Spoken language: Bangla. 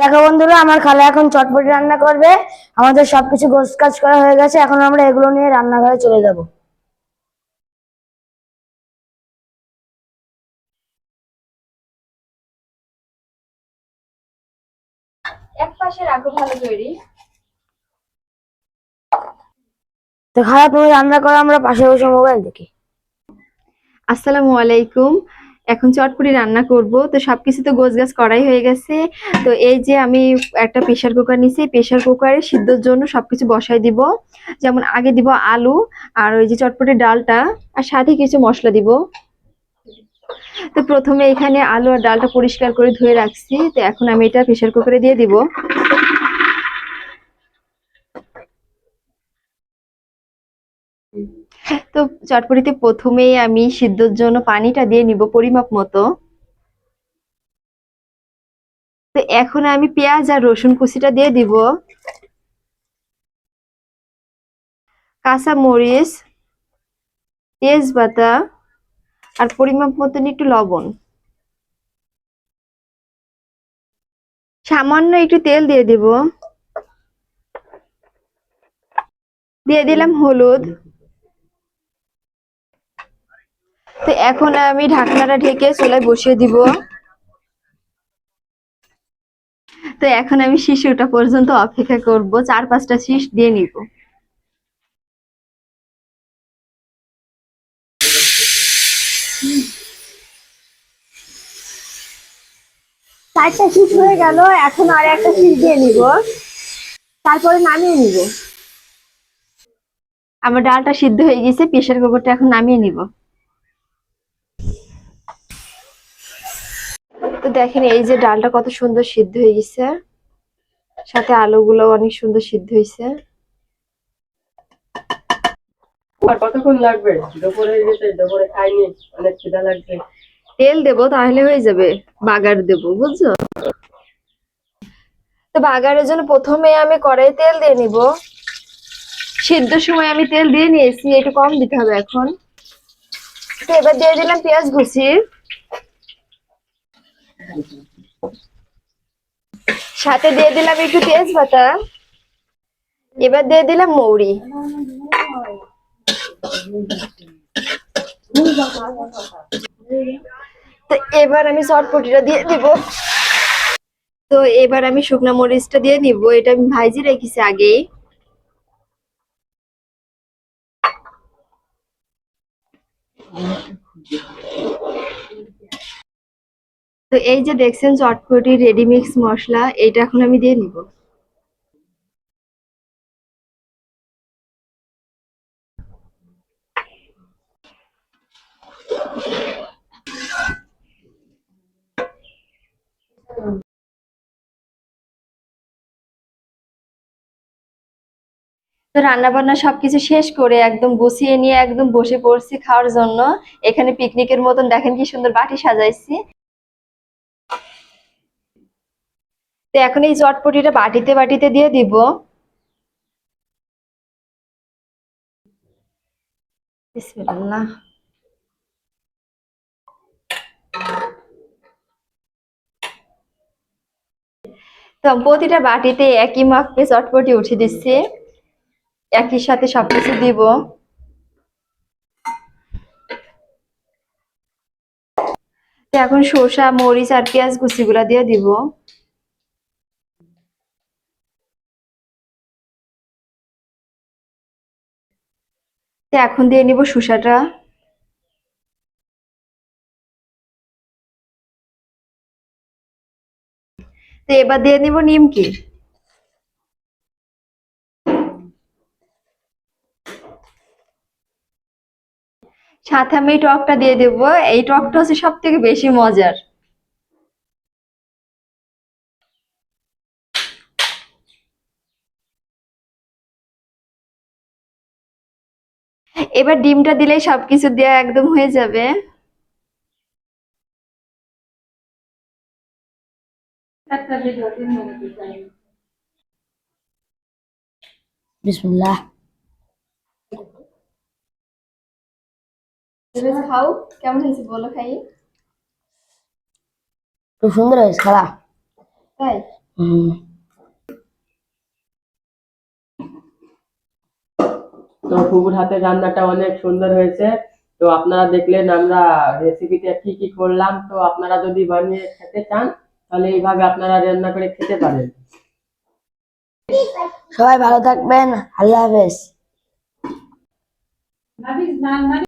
দেখো বন্ধুরা আমার খালা এখন চটপটি রান্না করবে। আমাদের সবকিছু গোছ কাজ করা হয়ে গেছে এখন আমরা এগুলো নিয়ে রান্নাঘরে চলে যাব। এক পাশে রাখো ভালো তৈরি তো খালা তুমি রান্না করো আমরা পাশে বসে মোবাইল দেখি। আসসালামু আলাইকুম। এখন চটপটি রান্না করব। তো সবকিছু তো গোছ গাছ করাই হয়ে গেছে। তো এই যে আমি একটা প্রেসার কুকার নিছি, প্রেসার কুকারে সিদ্ধর জন্য সবকিছু বসাই দিব। যেমন আগে দিব আলু আর ওই যে চটপটির ডালটা আর সাথে কিছু মশলা দিব। তো প্রথমে এখানে আলু আর ডালটা পরিষ্কার করে ধুয়ে রাখছি। তো এখন আমি এটা প্রেসার কুকারে দিয়ে দিব। তো চটপটিতে প্রথমেই আমি সিদ্ধর জন্য পানিটা দিয়ে নিব পরিমাপ মতো। তো এখন আমি পেঁয়াজ আর রসুন কুচিটা দিয়ে দিব। কাঁচা মরিচ, তেজপাতা আর পরিমাপ মতন একটু লবণ। সামান্য একটু তেল দিয়ে দিব। দিয়ে দিলাম হলুদ। তো এখন আমি ঢাকনাটা ঢেকে চুলায় বসিয়ে দিব। তো এখন আমি শিশুটা পর্যন্ত অপেক্ষা করব, চার পাঁচটা শীষ দিয়ে নিব। চারটা শীষ হয়ে গেল, এখন আর একটা শীষ দিয়ে নিব। তারপরে নামিয়ে নিব। আমার ডালটা সিদ্ধ হয়ে গেছে, প্রেসার কুকারটা এখন নামিয়ে নিব। দেখেন এই যে ডালটা কত সুন্দর সিদ্ধ হয়ে গেছে। সাথে আলুগুলো অনেক সুন্দর সিদ্ধ হয়েছে। কতক্ষণ লাগবে? দুপুরে দুপুরে খাইনি অনেক খিদা লাগবে তেল দেবো তাহলে হয়ে যাবে। বাগার দেবো বুঝছ? তো বাগারের জন্য প্রথমে আমি কড়াই তেল দিয়ে নিব। সিদ্ধ সময় আমি তেল দিয়ে নিয়েছি একটু কম দিতে হবে এখন। তো এবার দিয়ে দিলাম পেঁয়াজ কুচি। সাথে দিয়ে দিলাম একটু তেজপাতা। এবার দিয়ে দিলাম মৌরি। তো এবার আমি চটপটিটা দিয়ে দিব। তো এবার আমি শুকনা মরিচটা দিয়ে নিব। এটা আমি ভাইজি রেখেছি আগেই। তো এই যে দেখছেন চটপটি রেডি মিক্স মশলা এটা এখন আমি দিয়ে নিব। তো রান্না বান্না সবকিছু শেষ করে একদম গুছিয়ে নিয়ে একদম বসে পড়ছি খাওয়ার জন্য। এখানে পিকনিকের মতন দেখেন কি সুন্দর বাটি সাজাইছি। তো এখন এই চটপটিটা বাটিতে বাটিতে দিয়ে দিব। তো প্রতিটা বাটিতে একই মাপে চটপটি উঠে দিচ্ছি। একই সাথে সবকিছু দিব। এখন শসা, মরিচ আর পেঁয়াজ কুচিগুলা দিয়ে দিব। এখন দিয়ে নিব শসাটা তো এবার দিয়ে নিব নিমকি। সাথে আমি এই টকটা দিয়ে দেবো। এই টকটা হচ্ছে সব থেকে বেশি মজার। এবার ডিমটা দিলেই সবকিছু দেওয়া একদম হয়ে যাবে। বিসমুল্লাহ। খাও কেমন হয়েছে বলো খাই খুব সুন্দর হয়েছে খালা তাই? হুম। তো ফুবুর হাতে রান্নাটা অনেক সুন্দর হয়েছে। তো আপনারা দেখলেন আমরা রেসিপিটা কি কি করলাম। তো আপনারা যদি বানিয়ে খেতে চান তাহলে এইভাবে আপনারা রান্না করে খেতে পারেন। সবাই ভালো থাকবেন। আল্লাহ হাফেজ।